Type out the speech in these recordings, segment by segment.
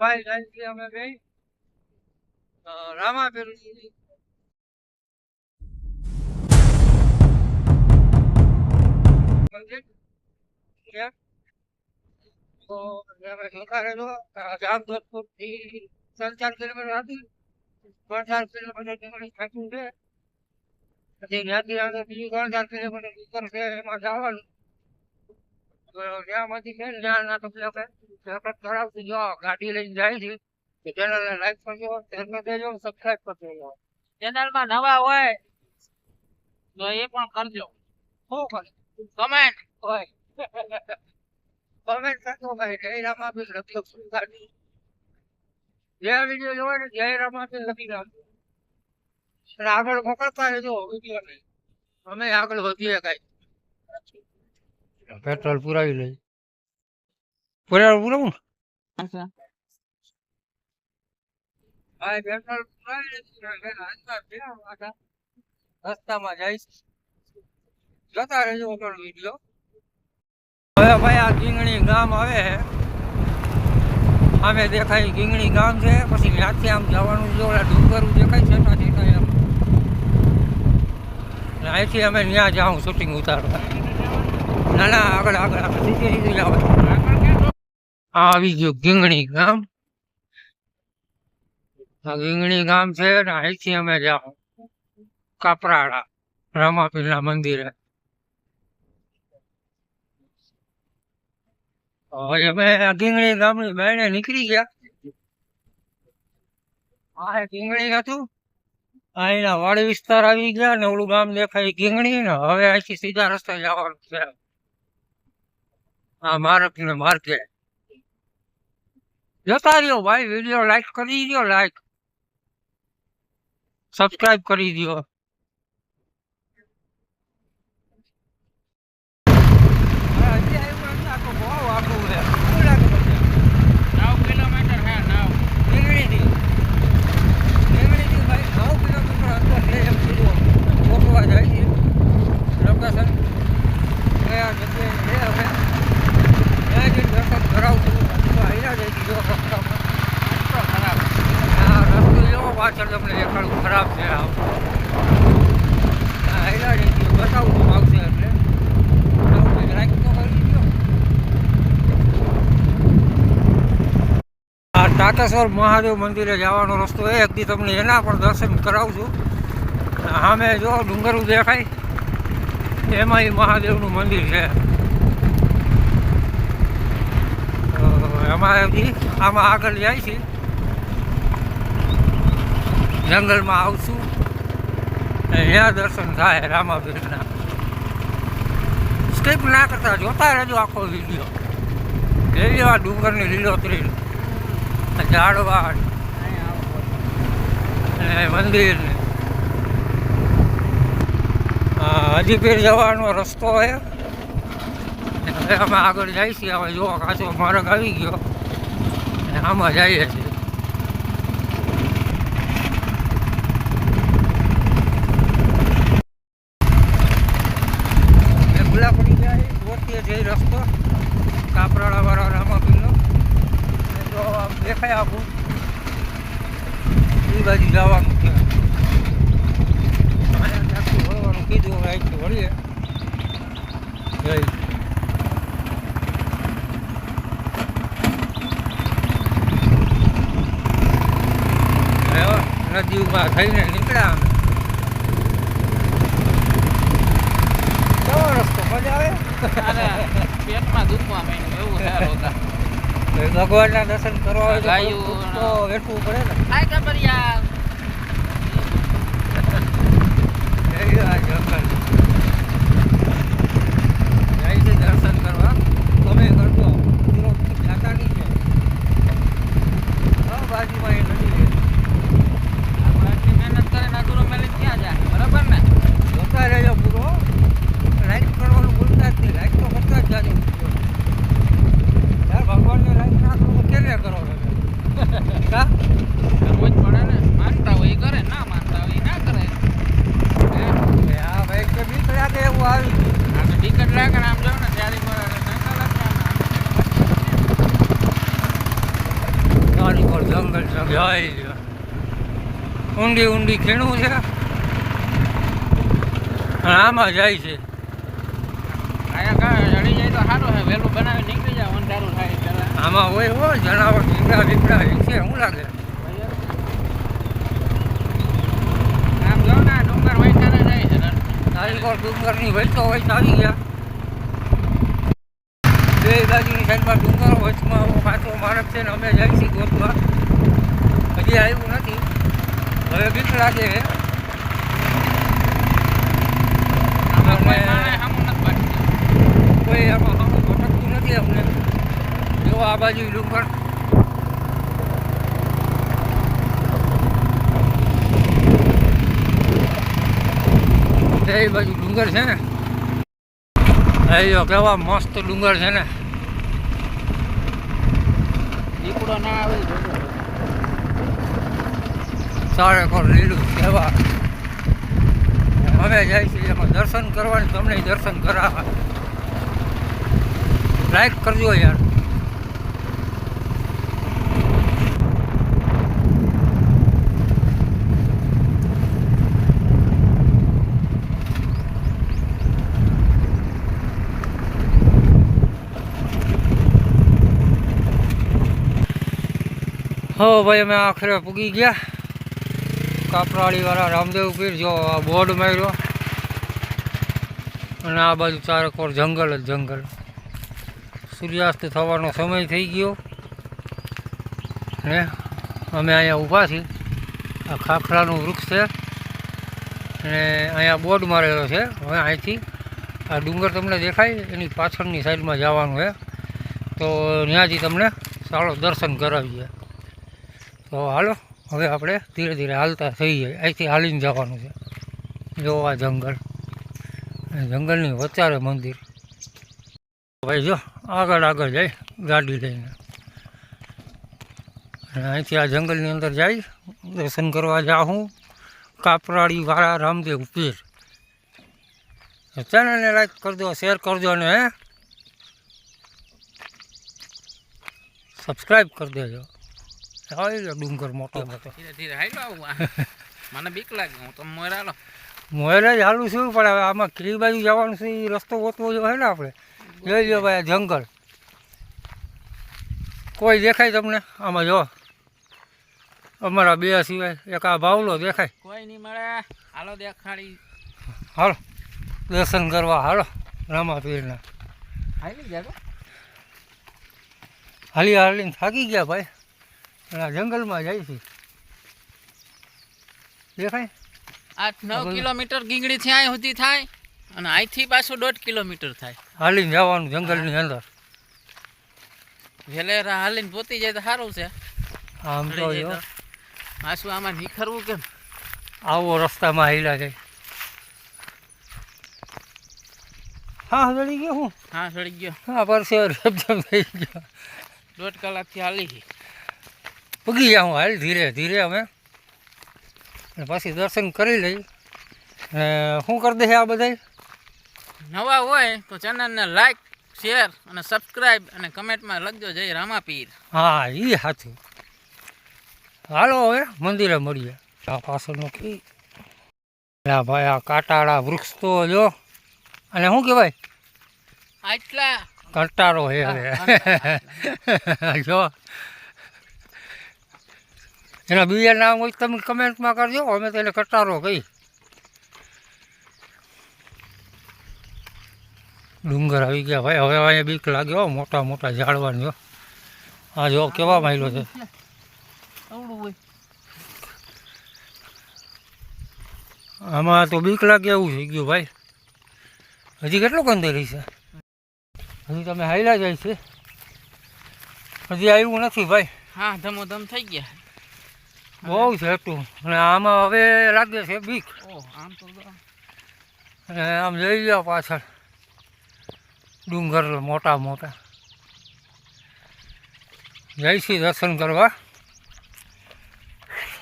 ભાઈ જાય અમે ગઈ રામા રામાપીર મંદિર. તો અમે જોતા રહેજો આ જામજોધપુરથી ત્રણ ચાર કિલોમીટર હતી ત્રણ કિલોમીટર છે પછી ત્યાંથી આગળ બીજું ત્રણ ચાર કિલોમીટર છે એમાં જવાનું. ત્યાંમાંથી છે ને ત્યાંના તો પેલા સખત જો ગાડી લઈને જાય છે તો ચેનલને લાઈક કરજો શેર દેજો ચેનલમાં નવા હોય તો એ પણ કરજો. શું કરે? કમેન્ટ હોય. કમેન્ટ કરજો ભાઈ જય રામાપીર લખજો શું ગાડી. જે વીડિયો જોવે ને જય રામાપીર લખી નાખજો. અને આગળ મોકલતા રહેજો વીડિયો અમે આગળ વધીએ કઈ. પેટ્રોલ પુરાવી લઈ પુરાવું પુરાવું પેટ્રોલ પુરાવી રસ્તામાં જઈશ જતા રહેજો આગળ વીડિયો હવે ભાઈ આ ગીંગણી ગામ આવે છે સામે દેખાય ગીંગણી ગામ છે પછી ત્યાંથી આમ જવાનું છે ઓલા ડુંગરું દેખાય છે ત્યાંથી અહીંથી અમે ત્યાં જાઉં શૂટિંગ ઉતારવા ના ના આવી ગયું ગીંગણી ગામ. ગીંગણી ગામ છે અહીંથી અમે જાઓ. કાપરાડા, રામાપીરના મંદિરે. અમે ગીંગણી ગામની બહેને નીકળી ગયા. આ ગીંગણી હતું. આ વાડી વિસ્તાર આવી ગયા ને, ઓલું ગામ દેખાય ગીંગણી ને, હવે અહીંથી સીધા રસ્તે જવાનું છે. આ માર્ગ ને માર્ગે જતા રહ્યો ભાઈ વીડિયો લાઈક કરી દો લાઈક સબસ્ક્રાઈબ કરી દો નવ કિલોમીટર હે નવ તો ખરાબ પાછળ તમને દેખાડું, ખરાબ છે હેલા બતાવું છું આવશે એટલે આવું. આ ટાકેશ્વર મહાદેવ મંદિરે જવાનો રસ્તો એ એકદી તમને એના પણ દર્શન કરાવું છું સામે જો ડુંગરું દેખાય, એમાં એ મહાદેવનું મંદિર છે. એમાં આમાં આગળ જાય છે. જંગલમાં આવશું. અહીંયા દર્શન થાય રામાપીરના. સ્કીપ ના કરતા, જોતા રહેજો આખો વીડિયો. જોઈ લેવા ડુંગરની લીલોતરી. ઝાડવાડ અને મંદિર. હજીપીર જવાનો રસ્તો છે. અમે આગળ જઈશું હવે જો કાચો માર્ગ આવી ગયો. અને આમાં જઈએ છીએ એ ભૂલા પડી ગયા છે ગોતીએ જઈ રસ્તો કાપરાળા વાળા રામાપીરનો એ જો આમ દેખાય આખું જવાનું છે. વળવાનું કીધું, હવે વળીએ નદી ઊભા થઈને નીકળ્યા અમે. કેવો રસ્તો, મજા આવે? પેટમાં દુખવા માંડ્યું, એવું છે રોતા ભગવાનના દર્શન કરવા હોય તો વેઠવું પડે ને હાય ગબરિયા જય આ જંગલ જાય છે દર્શન કરવા તમે કરજો વિરોધ જાતા નહીં છે હા બાજુમાં એ નદી છે આપણે આટલી મહેનત કરીને અધૂરો મેલી ક્યાં જાય બરાબર ને જોતા રહેજો પૂરો લાઈક કરવાનું ભૂલતા જ નહીં લાઈક તો કરતા જ જાજો યાર ભગવાનને લાઈક ના કરો તો કેને કરો તમે કા કરવું જ પડે ને માનતા હોય એ કરે ના માનતા હોય એ ના કરે હે? એ આ ભાઈ કે ચારી પર જંગલ છે જાય છે ઊંડી ઊંડી ખીણું છે. આમાં જાય છે. આયા કા ચડી જાય તો સારું છે વહેલું બનાવી નીકળી જાય અંધારું થાય પેલા આમાં હોય હો જનાવર દીપડા દીપડા છે શું લાગે? આમ જો ને આ ડુંગર વૈતાને જાય છે ચારી પર ડુંગરની વચ્ચો હોય આવી ગયા. બે બાજુની સાઈડમાં ડુંગરો વચમાં કાચો માણસ છે ને અમે છીએ ગોતવા. હજી આવ્યું નથી. હવે બીક છે કોઈ આમાં ભટકતું નથી અમને. જો આ બાજુ ડુંગર એ બાજુ ડુંગર છે ને. એ કેવા મસ્ત ડુંગર છે ને. દીપડો ના આવે. સારે કોણ લીલું કહેવા જાય છે એમાં દર્શન કરવાની, તમને દર્શન કરાવવા. લાઈક કરજો યાર. હો ભાઈ, અમે આખરે પૂગી ગયા. કાપરાળીવાળા રામદેવ પીર, જો આ બોર્ડ માર્યો. અને આ બાજુ ચારકોર જંગલ જ જંગલ. સૂર્યાસ્ત થવાનો સમય થઈ ગયો. ને અમે અહીંયા ઊભા છીએ. આ ખાખરાનું વૃક્ષ છે. અને અહીંયા બોર્ડ મારેલો છે. હવે અહીંથી આ ડુંગર તમને દેખાય, એની પાછળની સાઈડમાં જવાનું છે તો ત્યાંથી તમને ચાલો દર્શન કરાવીએ. તો હાલો. હવે આપણે ધીરે ધીરે હાલતા થઈ જાય. અહીંથી હાલીને જવાનું છે. જો આ જંગલ જંગલની વચારે મંદિર. ભાઈ જો, આગળ આગળ જાય, ગાડી લઈને. અને અહીંથી આ જંગલની અંદર જાય, દર્શન કરવા જાઉં કાપરાળી વાળા રામદેવ પીર. ચેનલને લાઈક કરજો, શેર કરજો ને સબસ્ક્રાઈબ કરી દેજો. ગયો ડુંગર મોટો મોટો ધીરે ધીરે હાલ્યો આવું. મને બીક લાગે હું તો મોરાલો મોરે જ હાલું છું પણ હવે આમાં કઈ બાજુ જવાનું છે એ રસ્તો ગોતવો જો હે ને આપણે જોઈ લો ભાઈ આ જંગલ કોઈ દેખાય તમને આમાં જો અમારા બે સિવાય એક આ ભાવલો દેખાય કોઈ નહીં મળે હાલો દેખાડી હાલો દર્શન કરવા હાલો રામા પીરના હાલી હાલી હાલીને થાકી ગયા ભાઈ અને આ જંગલમાં જાય છે. દેખાય? આઠ નવ કિલોમીટર કિલોમીટર ગીંગડીથી અહીં સુધી થાય અને અહીંથી પાછું દોઢ કિલોમીટર થાય. હાલીને જવાનું જંગલની અંદર. વેલેરા હાલીને પોતી જાય તો સારું છે. આમ તો. પાછું આમાં નીખરવું કેમ? આવો રસ્તામાં હિલા જાય હા સડી ગયો હું? હા સડી ગયો. હા પરસે થઈ ગયો. દોઢ કલાકથી હાલી ગઈ. પગી જાઉં હાલ ધીરે ધીરે અમે અને પછી દર્શન કરી લઈ. શું કરી દે આ બધા નવા હોય તો ચેનલને લાઈક શેર અને સબસ્ક્રાઈબ અને કમેન્ટમાં લખજો જય રામાપીર. હા એ સાચું હાલો હવે મંદિરે મળીએ. આ પાછળનું કી આ ભાઈ આ કાંટાળા વૃક્ષ તો જો. અને શું કહેવાય? આટલા. કંટાળો હે હવે જો. એના બીજા નામ હોય તમે કમેન્ટમાં કરજો. અમે તેને કટારો કહી ડુંગર આવી ગયા ભાઈ. હવે અહીંયા બીક લાગ્યો મોટા મોટા ઝાડવાની જો આ જો કેવા માયલો છે. આમાં તો બીક લાગે એવું થઈ ગયું ભાઈ. હજી કેટલું કંદરી છે હજી તમે હાઈલા જાય છે. હજી આવ્યું નથી ભાઈ. હા ધમો ધમ થઈ ગયા. બહુ છેટું અને આમાં હવે લાગે છે બીક. આમ તો આમ જઈ ગયા પાછળ. ડુંગર મોટા મોટા. જઈશી દર્શન કરવા.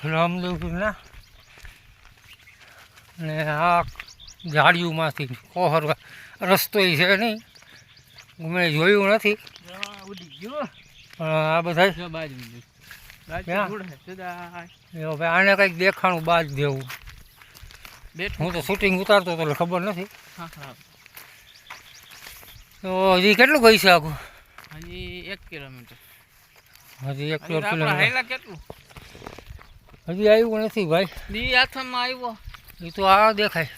રામદેવના અને આ ઝાડીઓમાંથી કોહર રસ્તો છે નહીં. મેં જોયું નથી. પણ આ બધા જો બાજુ રાજુ ક્યાં? ગુડ હે સીધા એવો ભાઈ આને કંઈક દેખાણું બાદ દેવું. હું તો શૂટિંગ ઉતારતો હતો એટલે ખબર નથી. તો હજી કેટલું ગઈ છે આખું? હજી એક કિલોમીટર. હજી એક કિલોમીટર. કેટલું? હજી આવ્યું નથી ભાઈ. દી આથમમાં આવ્યો. એ તો આ દેખાય.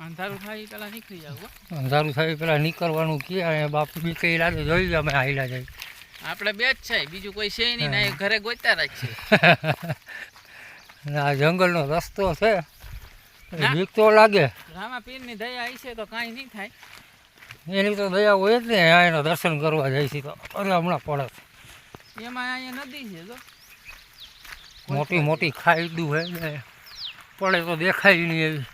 અંધારું થાય પેલા નીકળી જાવ અંધારું થાય પેલા નીકળવાનું કે બાપ બાપુ? બી કઈ લાગે જોઈ અમે હાઈલા જાય. આપણે બે જ છે બીજું કોઈ છે નહીં ને ઘરે ગોતા રાખશે આ જંગલનો રસ્તો છે. બીક તો લાગે. રામા પીરની દયા આવી છે તો કાંઈ નહીં થાય. એની તો દયા હોય જ ને એના દર્શન કરવા જાય છે તો અરે હમણાં પડે એમાં અહીંયા નદી છે જો. મોટી મોટી ખાઈડું હે ને પડે તો દેખાય નહીં એવી.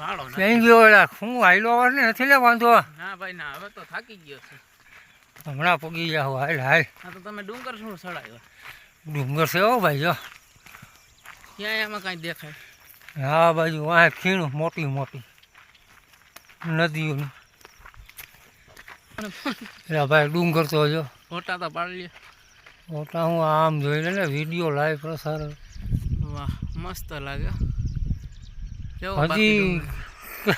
ના ગયો એલા હું હાઈલો અવાજ ને નથી લે વાંધો. ના ભાઈ ના હવે તો થાકી ગયો છે. હમણાં પગી જાવ હાલ હાલ. આ તો તમે ડુંગર શું ચડાવ્યો ડુંગર છે હો ભાઈ જો. ક્યાંય એમાં કાંઈ દેખાય? હા બાજુ વાહ ખીણું મોટી મોટી. નદીઓની. એટલે ભાઈ ડુંગર તો જો. ફોટા તો પાડી મોટા હું આમ જોઈ લે ને વીડિયો લાઈવ પ્રસાર. વાહ મસ્ત લાગે કેવો બાકી હજી?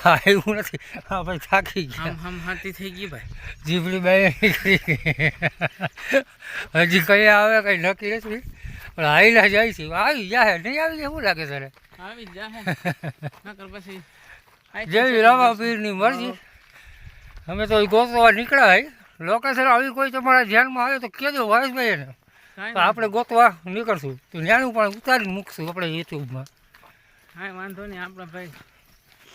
આવ્યું નથી. ભાઈ થાકી ગયા. હાથી થઈ ગઈ ભાઈ. જીભડી બે નીકળી હજી કઈ આવે કઈ નક્કી નથી. પણ આવીને જાય છે. આવી જાય નહીં આવી જાય શું લાગે તારે આવી જ જાહે નકર પછી જેવી ચડી રામા જશે. પીરની મરજી. અમે તો ગોતવા નીકળ્યા લોકેશન આવી કોઈ તમારા ધ્યાનમાં આવે તો કહેજો વાયસભાઈ એને. આપણે ગોતવા નીકળશું. તો ન્યાનું પણ ઉતારી મૂકશું આપણે યુટ્યુબમાં. કાંઈ વાંધો નહીં આપણા ભાઈ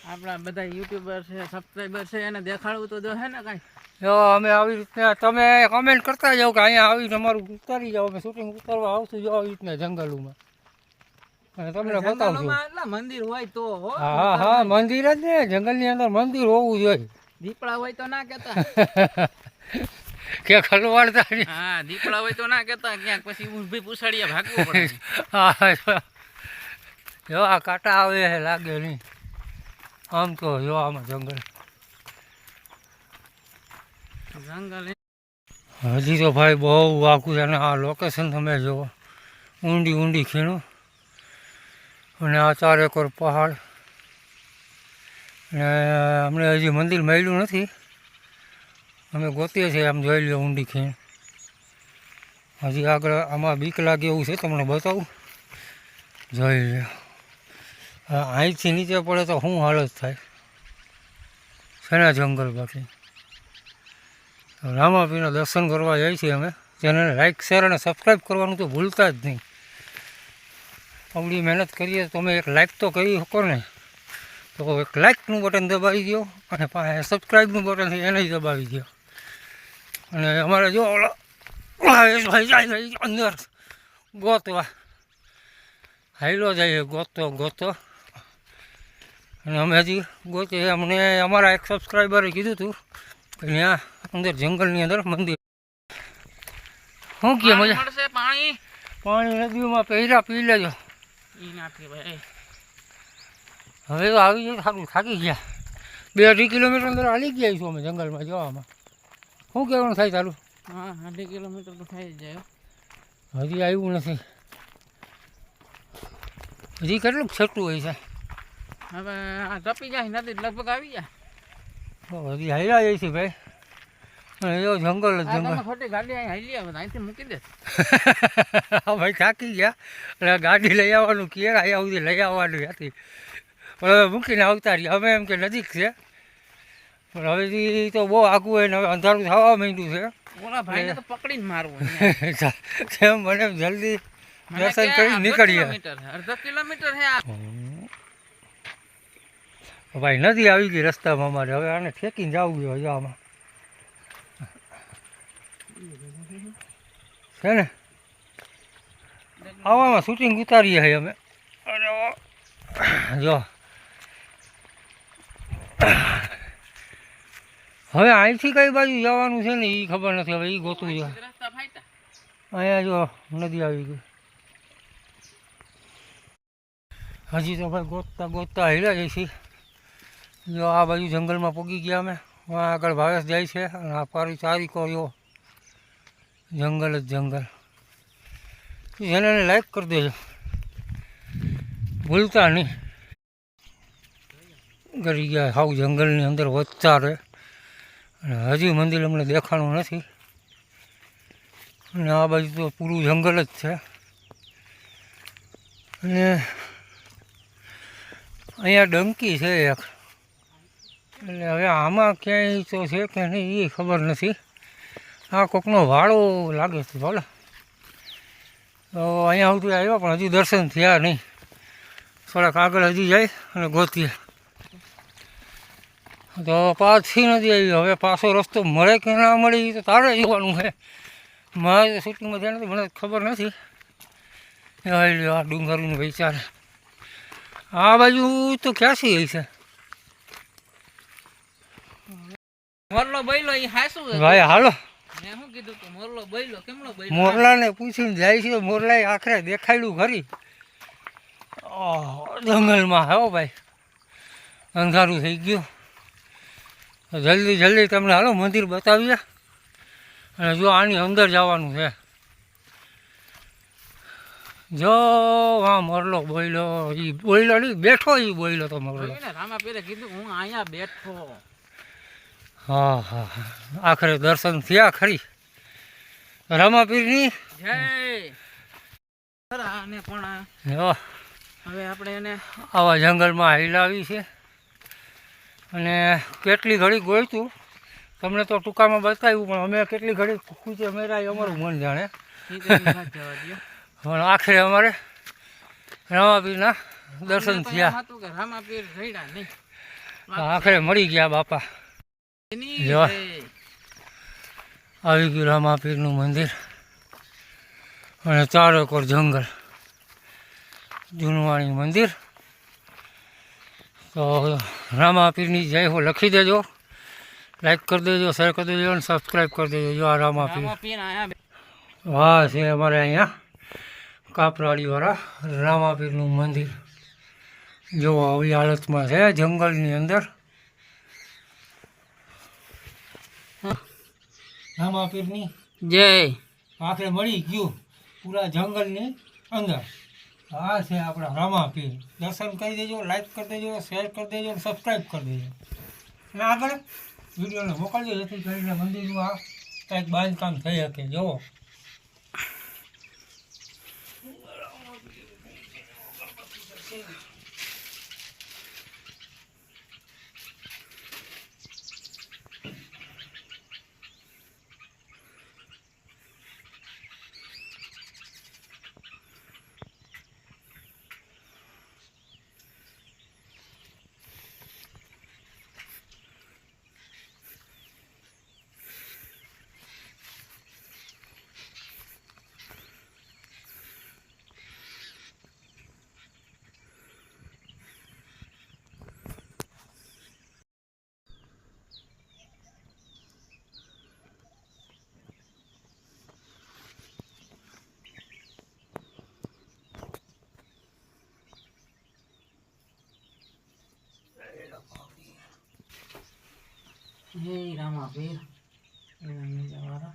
આપણા બધા યુટ્યુબર છે સબસ્ક્રાઈબર છે એને દેખાડવું તો જો હે ને કાંઈ. જો અમે આવી રીતના તમે કમેન્ટ કરતા જાઓ કે અહીંયા આવી તમારું ઉતારી જાઓ અમે શૂટિંગ ઉતારવા આવશું જો આવી રીતના જંગલોમાં. અને તમને બતાવશું. મંદિર હોય તો હા હા મંદિર જ ને જંગલની અંદર મંદિર હોવું જોઈએ. દીપડા હોય તો ના કહેતા. કે ખલવાડતા હા દીપડા હોય તો ના કહેતા ક્યાંક પછી ઊભી પૂછાડીએ ભાગવું પડે. હા. જો. આ કાંટા આવે છે લાગે નહીં. આમ તો જો આમાં જંગલ. જંગલ હજી તો ભાઈ બહુ આખું છે અને આ લોકેશન તમે જુઓ ઊંડી ઊંડી ખીણું. અને આ ચાર એકર પહાડ. અને અમને હજી મંદિર મળ્યું નથી. અમે ગોતીએ છીએ આમ જોઈ લો ઊંડી ખીણ. હજી આગળ આમાં બીક લાગે એવું છે તમને બતાવું. જોઈ લો અહીંથી નીચે પડે તો શું હાલત થાય. શેના જંગલ બાકી? રામાપીના દર્શન કરવા જાય છીએ અમે. ચેનલને લાઇક શેર અને સબસ્ક્રાઈબ કરવાનું તો ભૂલતા જ નહીં. આવડી મહેનત કરીએ તો તમે એક લાઇક તો કરી શકો ને. તો એક લાઇકનું બટન દબાવી દો અને પાસે સબસ્ક્રાઈબનું બટન છે એને દબાવી દો અને અમારે જો અંદર. ગોતવા. હાઈલો જાય ગોતો ગોતો. અને અમે હજી ગોતે અમને અમારા એક સબસ્ક્રાઈબરે કીધું હતું કે ત્યાં અંદર જંગલની અંદર મંદિર. શું કે મજા પાણી? પાણી નદીઓમાં પહેરા પી લેજો. હવે તો આવી જાય સારું થાકી ગયા. બે અઢી કિલોમીટર અંદર હાલી ગયા છું અમે જંગલમાં જવામાં. શું કહેવાનું થાય ચાલુ હા અઢી કિલોમીટર તો થઈ જ જાય. હજી આવ્યું નથી. હજી કેટલું છઠ્ઠું હોય છે. હવે આ તપી જાય નથી લગભગ આવી જાય. હાલ્યા જાય છે ભાઈ. અને એવો જંગલ જ જંગલ. ખોટી ગાડી અહીં હાલી આવે અહીંથી મૂકી દે. ભાઈ થાકી ગયા. એટલે ગાડી લઈ આવવાનું કે અહીંયા સુધી લઈ આવવાનું હતી. પણ હવે મૂકીને આવતા રહ્યા. અમે એમ કે નજીક છે. પણ હવેથી તો બહુ આગું હોય ને હવે અંધારું થવા માંડ્યું છે. ઓલા ભાઈને તો પકડીને મારવું અહીંયા. મને એમ જલ્દી દર્શન કરી નીકળીએ. અડધો કિલોમીટર ભાઈ નદી આવી ગઈ રસ્તામાં અમારે. હવે આને ઠેકીને જવું જોઈએ આમાં. છે ને? આવામાં શૂટિંગ ઉતારીએ છીએ અમે. અરે જો. હવે અહીંથી કઈ બાજુ જવાનું છે ને એ ખબર નથી. હવે એ ગોતું છે. અહીંયા જો નદી આવી ગઈ. હજી તો ભાઈ ગોતતા ગોતતા હેલા જઈશી જો આ બાજુ જંગલમાં પૂગી ગયા અમે. વાં આગળ ભાવેશ જાય છે અને આ પારી ચારી કર્યો જંગલ જ જંગલ. જેને લાઈક કરી દેજો. ભૂલતા નહીં. ગરી ગયા સાવ જંગલની અંદર વધતા રહે. અને હજી મંદિર અમને દેખાણું નથી. અને આ બાજુ તો પૂરું જંગલ જ છે. અને અહીંયા ડંકી છે એક. એટલે હવે આમાં ક્યાંય તો છે કે નહીં એ ખબર નથી. આ કોકનો વાળો લાગે છે ભલે. તો અહીંયા સુધી આવ્યા પણ હજુ દર્શન થયા નહીં. થોડાક આગળ હજી જાય અને ગોતીએ. તો પાછી નથી આવી. હવે પાછો રસ્તો મળે કે ના મળે એ તો તારે જોવાનું છે. મારે શૂટિંગમાં ધ્યાન નથી મને ખબર નથી. આવી લ્યો આ ડુંગરનું વિચાર આ બાજુ તો ક્યાંથી આવી છે? મોરલો બૈલો એ હાસું ભાઈ હાલો. મેં શું કીધું કે મોરલો બૈલો કેમનો બૈલો? મોરલાને પૂછીને જાય છે મોરલાએ આખરે દેખાડ્યું ખરી. જંગલમાં હો ભાઈ. અંધારું થઈ ગયું. જલ્દી જલ્દી તમને હાલો મંદિર બતાવીએ. અને જો આની અંદર જવાનું છે. જો આ મોરલો બોયલો એ બોયલો નહીં બેઠો એ બોયલો તો મોરલો. રામા પેલે કીધું હું અહીંયા બેઠો. હા હા હા. આખરે દર્શન થયા ખરી. રામાપીરની? જય! પણ હવે આપણે એને આવા જંગલમાં હિલાવી છે. અને કેટલી ઘડી ગોઈતું તમને તો ટૂંકામાં બતાવ્યું પણ અમે કેટલી ઘડી કૂચે મેરા અમારું મન જાણે. પણ આખરે અમારે રામાપીરના દર્શન થયા. હતું કે રામા પીર રડ્યા નહીં. આખરે મળી ગયા બાપા. આવી ગયું રામાપીરનું મંદિર અને ચાર એકર જંગલ. જૂનવાણી મંદિર. તો રામાપીરની જય હો લખી દેજો. લાઈક કરી દેજો શેર કરી દેજો અને સબસ્ક્રાઈબ કરી દેજો. જો આ રામાપીર. વાહ છે અમારે અહીંયા કાપરાળીવાળા રામાપીરનું મંદિર. જો આવી હાલતમાં છે જંગલની અંદર. રામાપીરની જય. આખરે મળી ગયું પૂરા જંગલની અંદર. આ છે આપણા રામાપીર દર્શન કરી દેજો લાઈક કરી દેજો શેર કરી દેજો અને સબસ્ક્રાઈબ કરી દેજો. અને આગળ વિડીયોને મોકલજો જેથી કરીને મંદિરનું આ કંઈક બાંધકામ થઈ શકે. જુઓ. જય ver. Una media hora.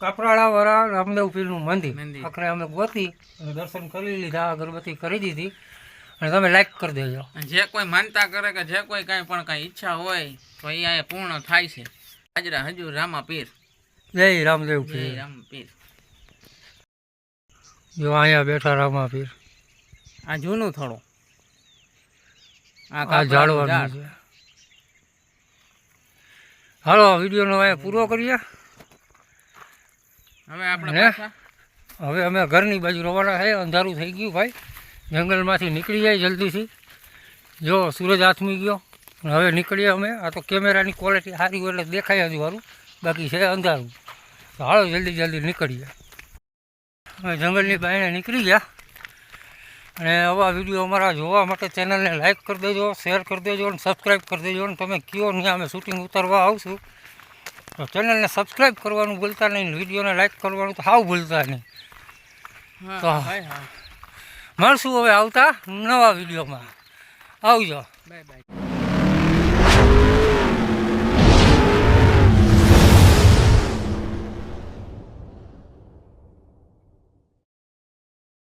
Kaprada કાપરાળાવાળા Ramdev પીરનું મંદિર મંદિર. આખરે અમે ગોતી દર્શન કરી લીધા અગરબત્તી કરી દીધી અને તમે લાઈક કરી દેજો. જે કોઈ માનતા કરે કે જે કોઈ કાંઈ પણ કાંઈ ઈચ્છા હોય તો એ અહીંયા પૂર્ણ થાય છે. હાજરા હજુ રામા પીર જય રામદેવ જય રામ પીર જો અહીંયા બેઠા રામા પીર આ જૂનું થોડું. આ ઝાડવાનું છે. હાલો વીડિયો વિડીયોનો અહીંયા પૂરો કરીએ. હવે આપણે હવે અમે ઘરની બાજુ રવાના થાય અંધારું થઈ ગયું ભાઈ. જંગલમાંથી નીકળી જાય જલ્દીથી. જો સૂરજ આથમી ગયો હવે નીકળીએ અમે. આ તો કેમેરાની ક્વોલિટી સારી હોય એટલે દેખાય હજુ વારું બાકી છે અંધારું. તો હાલો જલ્દી જલ્દી નીકળીએ. અમે જંગલની બાયણે નીકળી ગયા. અને આવા વીડિયો અમારા જોવા માટે ચેનલને લાઇક કરી દેજો શેર કરી દેજો અને સબસ્ક્રાઈબ કરી દેજો. અને તમે કયો નહીં અમે શૂટિંગ ઉતારવા આવશું તો ચેનલને સબસ્ક્રાઈબ કરવાનું ભૂલતા નહીં વિડીયોને લાઇક કરવાનું તો સાવ ભૂલતા નહીં. તો- હા. મળશું હવે આવતા નવા વિડીયોમાં. આવજો. Bye bye.